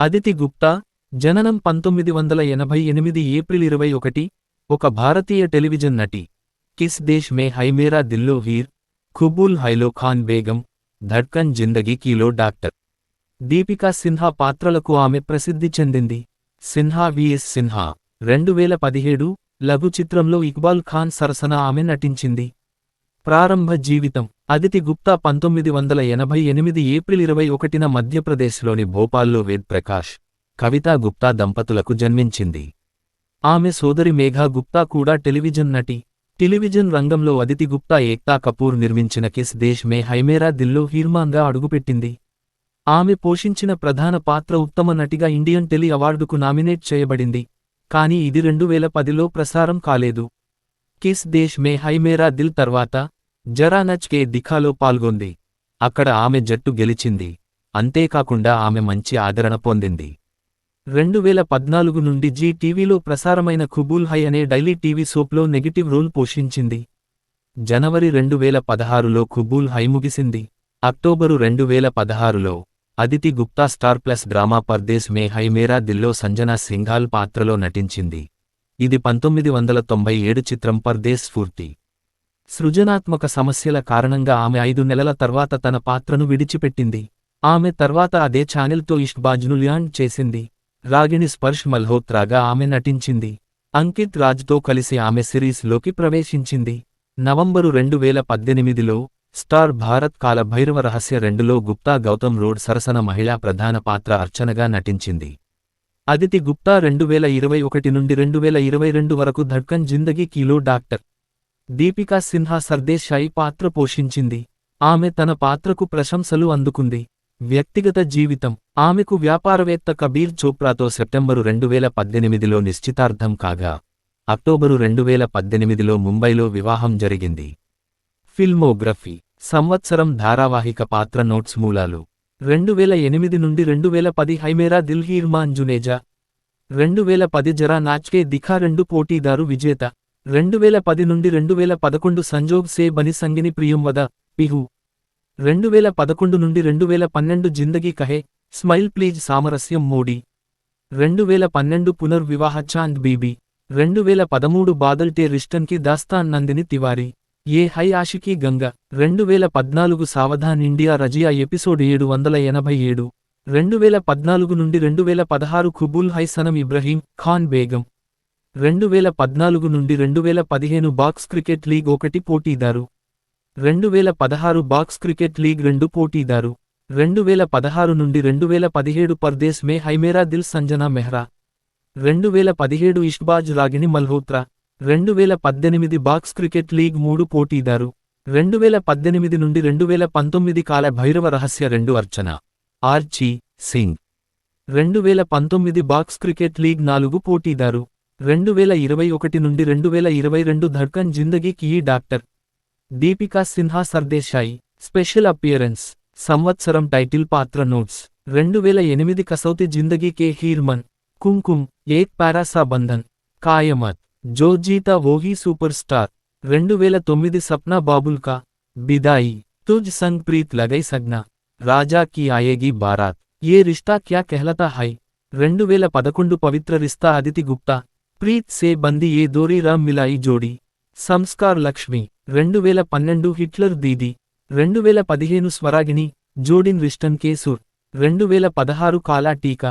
అదితి గుప్తా జననం పంతొమ్మిది వందల ఎనభై ఎనిమిది ఏప్రిల్ ఇరవై ఒకటి ఒక భారతీయ టెలివిజన్ నటి. కిస్ దేశ్ మే హైమేరా దిల్లో హీర్ ఖుబూల్ హైలో ఖాన్ బేగం ధడ్కన్ జిందగీ కీలో డాక్టర్. దీపికా సిన్హా పాత్రలకు ఆమె ప్రసిద్ధి చెందింది. సిన్హా విఎస్ సిన్హా రెండు వేల పదిహేడు లఘు చిత్రంలో ఇక్బాల్ ఖాన్ సరసన ఆమె నటించింది. ప్రారంభ జీవితం. అదితి గుప్తా పంతొమ్మిది వందల ఎనభై ఎనిమిది ఏప్రిల్ ఇరవై ఒకటిన మధ్యప్రదేశ్లోని భోపాల్లో వేద్ ప్రకాష్ కవితా గుప్తా దంపతులకు జన్మించింది. ఆమె సోదరి మేఘా గుప్తా కూడా టెలివిజన్ నటి. టెలివిజన్ రంగంలో అదితి గుప్తా ఏక్తా కపూర్ నిర్మించిన కిస్ దేశ్ మే హైమేరా దిల్లో హీర్మాంగా అడుగుపెట్టింది. ఆమె పోషించిన ప్రధాన పాత్ర ఉత్తమ నటిగా ఇండియన్ టెలి అవార్డుకు నామినేట్ చేయబడింది. కానీ ఇది రెండు వేల పదిలో ప్రసారం కాలేదు. కిస్ దేశ్ మే హైమేరా దిల్ తర్వాత జరానచ్ కే దిఖాలో పాల్గొంది. అక్కడ ఆమె జట్టు గెలిచింది. అంతేకాకుండా ఆమె మంచి ఆదరణ పొందింది. రెండు వేల పద్నాలుగు నుండి జీ టీవీలో ప్రసారమైన ఖుబూల్ హై అనే డైలీ టీవీ సోప్లో నెగిటివ్ రోల్ పోషించింది. జనవరి రెండు వేల పదహారులో ఖుబూల్ హై ముగిసింది. అక్టోబరు రెండు వేల పదహారులో Aditi Gupta Star Plus drama Pardes Mein Hai Mera దిల్లో Sanjana Singhal పాత్రలో నటించింది. ఇది పంతొమ్మిది వందల తొంభై ఏడు చిత్రం పర్దేశ్ స్ఫూర్తి. సృజనాత్మక సమస్యల కారణంగా ఆమె ఐదు నెలల తర్వాత తన పాత్రను విడిచిపెట్టింది. ఆమె తర్వాత అదే ఛానెల్తో ఇష్బాజ్ను ల్యాండ్ చేసింది. రాగిణి స్పర్శ్ మల్హోత్రాగా ఆమె నటించింది. అంకిత్ రాజ్తో కలిసి ఆమె సిరీస్లోకి ప్రవేశించింది. నవంబరు రెండు వేల పద్దెనిమిదిలో స్టార్ భారత్ కాల భైరవ రహస్య రెండులో గుప్తా గౌతమ్ రోడ్ సరసన మహిళా ప్రధాన పాత్ర అర్చనగా నటించింది. అదితి గుప్తా రెండు వేల ఇరవై ఒకటి నుండి రెండు వేల ఇరవై రెండు వరకు ధడ్కన్ జిందగీ కీలో డాక్టర్. దీపికా సిన్హా సర్దేశాయి పాత్ర పోషించింది. ఆమె తన పాత్రకు ప్రశంసలు అందుకుంది. వ్యక్తిగత జీవితం. ఆమెకు వ్యాపారవేత్త కబీర్ చోప్రాతో సెప్టెంబరు రెండు వేల పద్దెనిమిదిలో నిశ్చితార్థం కాగా అక్టోబరు రెండు వేల పద్దెనిమిదిలో ముంబైలో వివాహం జరిగింది. ఫిల్మోగ్రఫీ. సంవత్సరం ధారావాహిక పాత్ర నోట్స్ మూలాలు. రెండు వేల ఎనిమిది నుండి రెండు వేల పది హైమేరా దిల్హీర్మాన్ జునేజా రెండు వేల పది జరా నాచ్కే దిఖా రెండు పోటీదారు విజేత. రెండు వేల పది నుండి రెండు వేల పదకొండు సంజోగ్ సే బని సంగిని ప్రియంవద పిహు. రెండు వేల పదకొండు నుండి రెండు వేల పన్నెండు జిందగీ కహే స్మైల్ ప్లీజ్ సామరస్యం మోడీ. రెండు వేల పన్నెండు పునర్వివాహ చాంద్ బీబీ. రెండు వేల పదమూడు బాదల్టే రిష్టన్కి దాస్తాన్ నందిని తివారీ. ఏ హై ఆషికీ గంగ. రెండు వేల పద్నాలుగు సావధాన్ ఇండియా రజియా ఎపిసోడ్ ఏడు వందల ఎనభై ఏడు. రెండు వేల పద్నాలుగు నుండి రెండు వేల పదహారు ఖుబుల్ హై సనం ఇబ్రహీం ఖాన్ బేగం. రెండు వేల పద్నాలుగు నుండి రెండు వేల పదిహేను బాక్స్ క్రికెట్ లీగ్ ఒకటి పోటీదారు రెండు వేల పదహారు బాక్స్ క్రికెట్ లీగ్ రెండు పోటీదారు రెండు వేల పదహారు నుండి రెండు వేల పదిహేడు పర్దేశ్ మే హైమేరా దిల్ సంజనా మెహ్రా రెండు వేల పదిహేడు ఇష్బాజ్ రాగిణి మల్హోత్రా రెండు వేల పద్దెనిమిది బాక్స్ క్రికెట్ లీగ్ మూడు పోటీదారు రెండు వేల పద్దెనిమిది నుండి రెండు వేల పంతొమ్మిది కాల భైరవ రహస్య రెండు అర్చన ఆర్చి సింగ్ రెండు వేల పంతొమ్మిది బాక్స్ క్రికెట్ లీగ్ నాలుగు పోటీదారు రెండు వేల ఇరవై ఒకటి నుండి రెండు వేల ఇరవై రెండు Dhadkan Zindagi Ki doctor. Deepika Sinha Sardesai. Special appearance. సంవత్సరం టైటిల్ పాత్ర నోట్స్. రెండు వేల ఎనిమిది కసౌతి జిందగీ కే హీర్మన్. కుంకుమ్ ఏక్ పారాసా బంధన్. కాయమత్ జోజీతా వోహీ Superstar. రెండు వేల తొమ్మిది సప్నా బాబుల్కా. బిదాయి. తుజ్ సంగ్ ప్రీత్ లగై సగ్నా. రాజా కీ ఆయేగి బారాత్. ఏ రిష్తా క్యా కెహలతా హై. రెండు వేల పదకొండు పవిత్ర రిస్తా అదితి గుప్తా. ప్రీత్ సే బంది ఏ దోరీ రామ్ మిలాయి జోడీ. సంస్కార్ లక్ష్మి రెండు వేల పన్నెండు హిట్లర్ దీది రెండు వేల పదిహేను స్వరాగిణి జోడిన్ రిస్టన్ కేసూర్ రెండు వేల పదహారు కాలా టీకా.